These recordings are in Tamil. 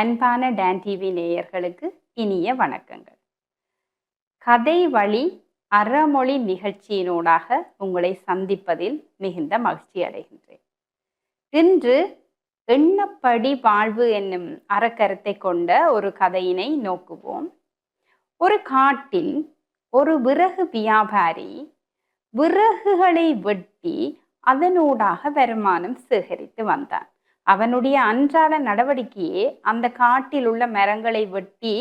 அன்பான டான் டிவி நேயர்களுக்கு இனிய வணக்கங்கள். கதை வழி அறமொழி நிகழ்ச்சியினூடாக உங்களை சந்திப்பதில் மிகுந்த மகிழ்ச்சி அடைகின்றேன். இன்று எண்ணப்படி வாழ்வு என்னும் அறக்கருத்தை கொண்ட ஒரு கதையினை நோக்குவோம். ஒரு காட்டில் ஒரு விறகு வியாபாரி விறகுகளை வெட்டி அதனூடாக வருமானம் சேகரித்து வந்தான். அவனுடைய அன்றாட நடவடிக்கையே அந்த காட்டில் உள்ள மரங்களை வெட்டி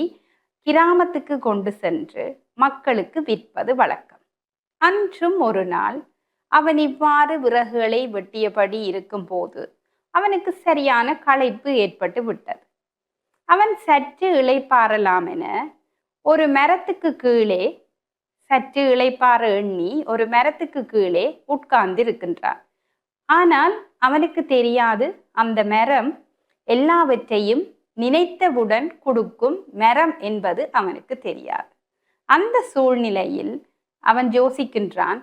கிராமத்துக்கு கொண்டு சென்று மக்களுக்கு விற்பது வழக்கம். அன்றும் ஒரு நாள் அவன் இவ்வாறு விறகுகளை வெட்டியபடி இருக்கும்போது அவனுக்கு சரியான களைப்பு ஏற்பட்டு விட்டது. அவன் சற்று இளைப்பாறலாம் என ஒரு மரத்துக்கு கீழே சற்று இளைப்பாற எண்ணி ஒரு மரத்துக்கு கீழே உட்கார்ந்து இருக்கின்றான் ஆனால் அவனுக்கு தெரியாது. அந்த மரம் எல்லாவற்றையும் நினைத்தவுடன் கொடுக்கும் மரம் என்பது அவனுக்கு தெரியாது. அந்த சூழ்நிலையில் அவன் யோசிக்கின்றான்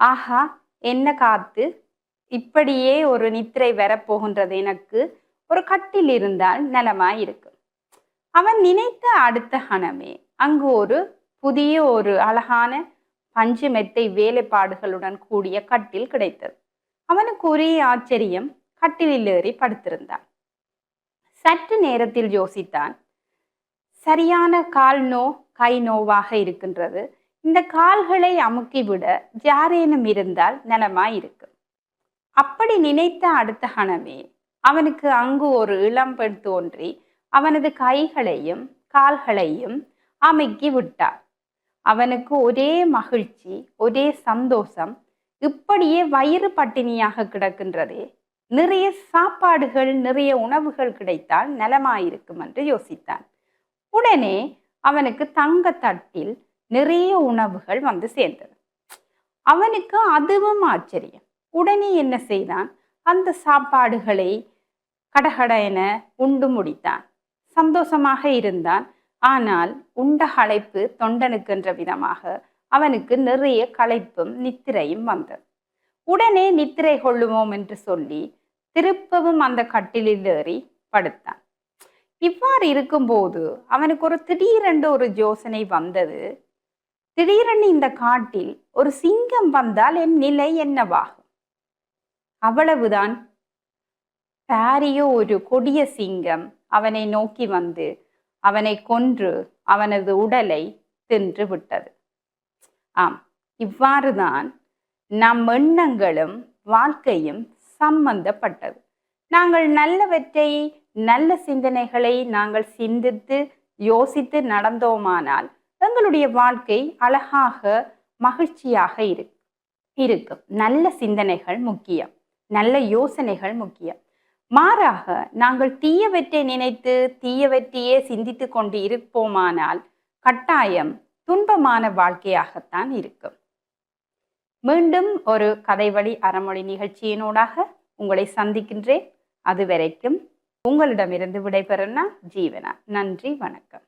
ஆஹா என்ன காத்து? இப்படியே ஒரு நித்திரை வரப்போகின்றது எனக்கு. ஒரு கட்டில் இருந்தால் நலமாய் இருக்கும் அவன் நினைத்த அடுத்த கணமே அங்கு ஒரு புதிய ஒரு அழகான பஞ்சு மெத்தை வேலைப்பாடுகளுடன் கூடிய கட்டில் கிடைத்தது. அவனுக்கு ஒரே ஆச்சரியம் கட்டிலில் ஏறி படுத்திருந்தான். சற்று நேரத்தில் யோசித்தான். சரியான கால் நோ கை நோவாக இருக்கின்றது. இந்த கால்களை அமுக்கிவிட ஜாரேனும் இருந்தால் நலமாய் இருக்கும் அப்படி நினைத்த அடுத்த கணமே அவனுக்கு அங்கு ஒரு இளம்பெண் தோன்றி அவனது கைகளையும் கால்களையும் அமுக்கி விட்டார் அவனுக்கு ஒரே மகிழ்ச்சி ஒரே சந்தோஷம் இப்படியே வயிறு பட்டினியாக கிடக்கின்றதே. நிறைய சாப்பாடுகள் நிறைய உணவுகள் கிடைத்தால் நலமாயிருக்கும் என்று யோசித்தான். உடனே அவனுக்கு தங்க தட்டில் நிறைய உணவுகள் வந்து சேர்ந்தது. அவனுக்கு அதுவும் ஆச்சரியம். உடனே என்ன செய்தான்? அந்த சாப்பாடுகளை கடகட என உண்டு முடித்தான். சந்தோஷமாக இருந்தான். ஆனால் உண்ட அழைப்பு தொண்டனுக்கு என்ற விதமாக அவனுக்கு நிறைய களைப்பும் நித்திரையும் வந்தது. உடனே நித்திரை கொள்ளுவோம் என்று சொல்லி திருப்பவும் அந்த கட்டிலில் ஏறி படுத்தான். இவ்வாறு இருக்கும்போது அவனுக்கு ஒரு திடீரென்று ஒரு யோசனை வந்தது. திடீரென்று இந்த காட்டில் ஒரு சிங்கம் வந்தால் என் நிலை என்னவாகும்? அவ்வளவுதான். பாரியோ ஒரு கொடிய சிங்கம் அவனை நோக்கி வந்து அவனை கொன்று அவனது உடலை தின்று விட்டது. ஆம். இவ்வாறுதான் நம் எண்ணங்களும் வாழ்க்கையும் சம்பந்தப்பட்டது. நாங்கள் நல்லவற்றை நல்ல சிந்தனைகளை நாங்கள் சிந்தித்து யோசித்து நடந்தோமானால் எங்களுடைய வாழ்க்கை அழகாக மகிழ்ச்சியாக இரு இருக்கும். நல்ல சிந்தனைகள் முக்கியம். நல்ல யோசனைகள் முக்கியம். மாறாக நாங்கள் தீயவற்றை நினைத்து தீயவற்றையே சிந்தித்து கொண்டு இருப்போமானால் கட்டாயம் துன்பமான வாழ்க்கையாகத்தான் இருக்கும். மீண்டும் ஒரு கதைவழி அறமொழி நிகழ்ச்சியினூடாக உங்களை சந்திக்கின்றேன். அதுவரைக்கும் உங்களிடமிருந்து விடைபெறனா ஜீவனா. நன்றி வணக்கம்.